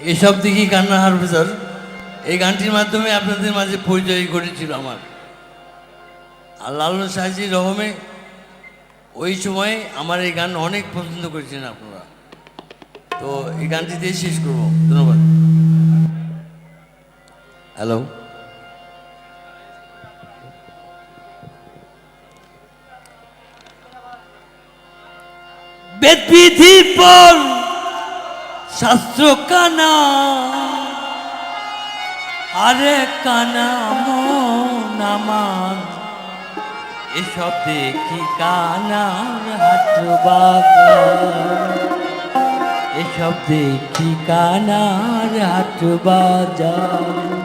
এসব দেখি কান্না হারভেসার এই গানটির মাধ্যমে আপনাদের মাঝে পরিচয় করেছিল আমার। আর লালন সাহাজি রহমে ওই সময়ে আমার এই গান অনেক পছন্দ করেছেন আপনারা। তো এই গানটি দিয়ে শেষ করব। ধন্যবাদ। হ্যালো। বেদবিধির পর শাস্ত্র কানা আরে কানা মন আমার। এসব দেখি কানার হাট এসব দেখি কানার হাট বাজার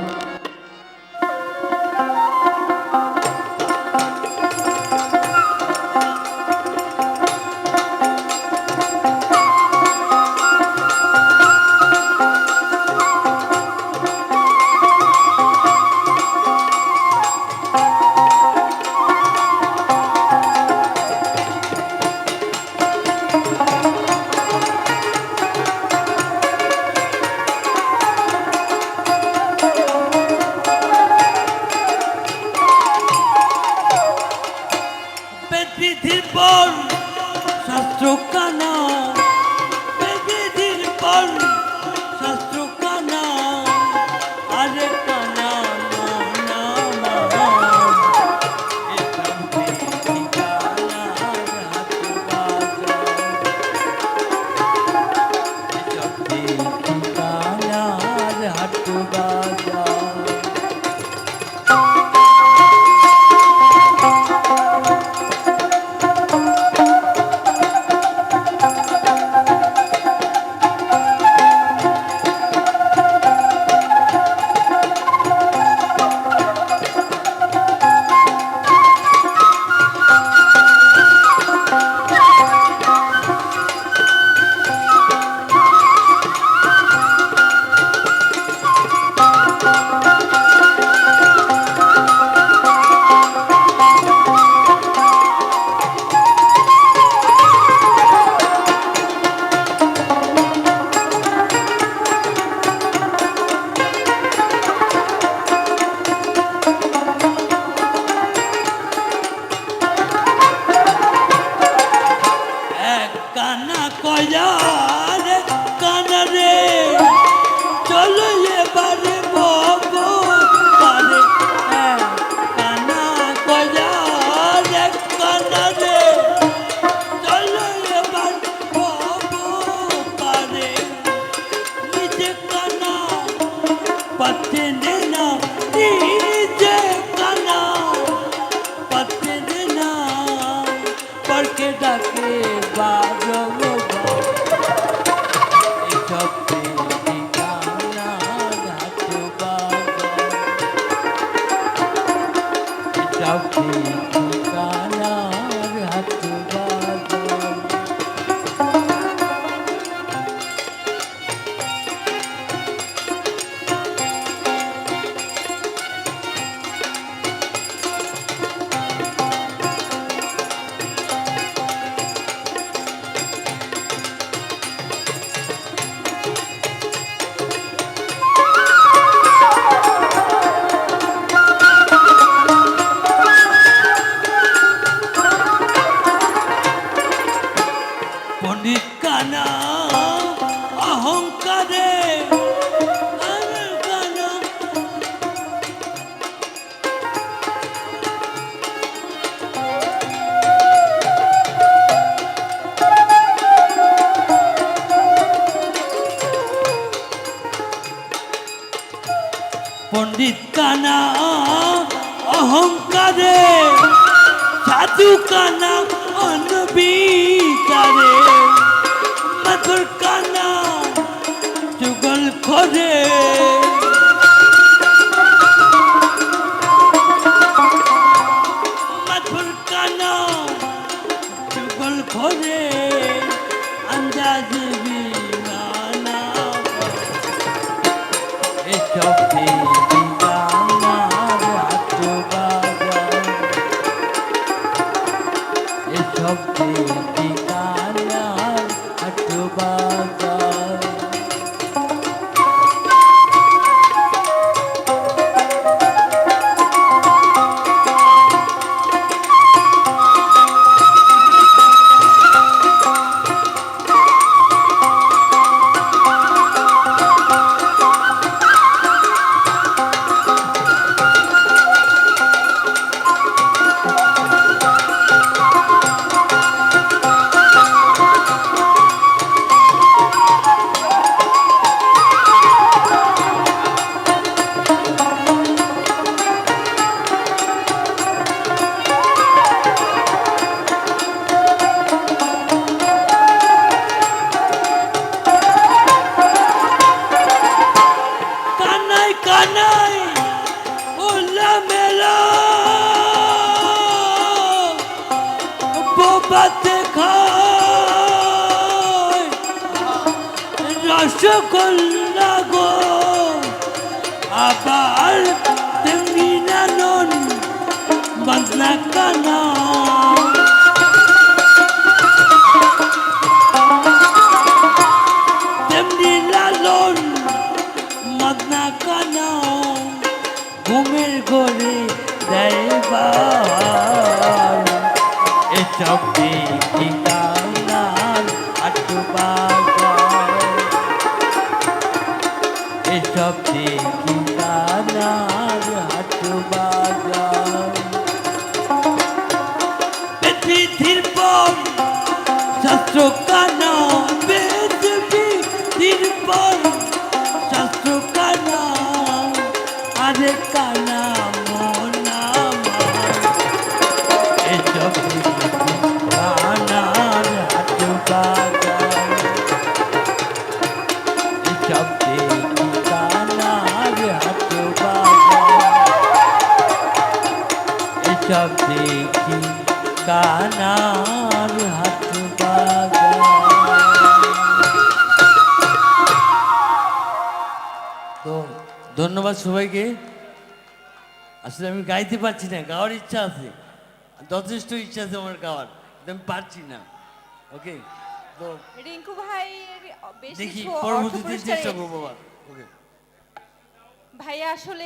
এসব পণ্ডিত কানা অহংকারে সাধু কানা অনবিকারে। মধুর কানা যুগল খরে। কানার মোহব্বত খায় রসগোল্লা গো আবার তেমনি নানন বদনা কানা দেখি কান্নার আটু বাজার। এসব কান্নার হাটু বাজার। পৃথিবীর পর শাস্ত্র বাজার দেখি কানার বাজার তো ধন্যবাদ সবাইকে। আসলে আমি গাইতে পারছি না গাওয়ার ইচ্ছা আছে যথেষ্ট ইচ্ছা আছে আমার গাওয়ার আমি পারছি না। ওকে তো রিঙ্কু বেশ দেখি পরবর্তীতে চেষ্টা করব ওকে ভাইয়া আসলে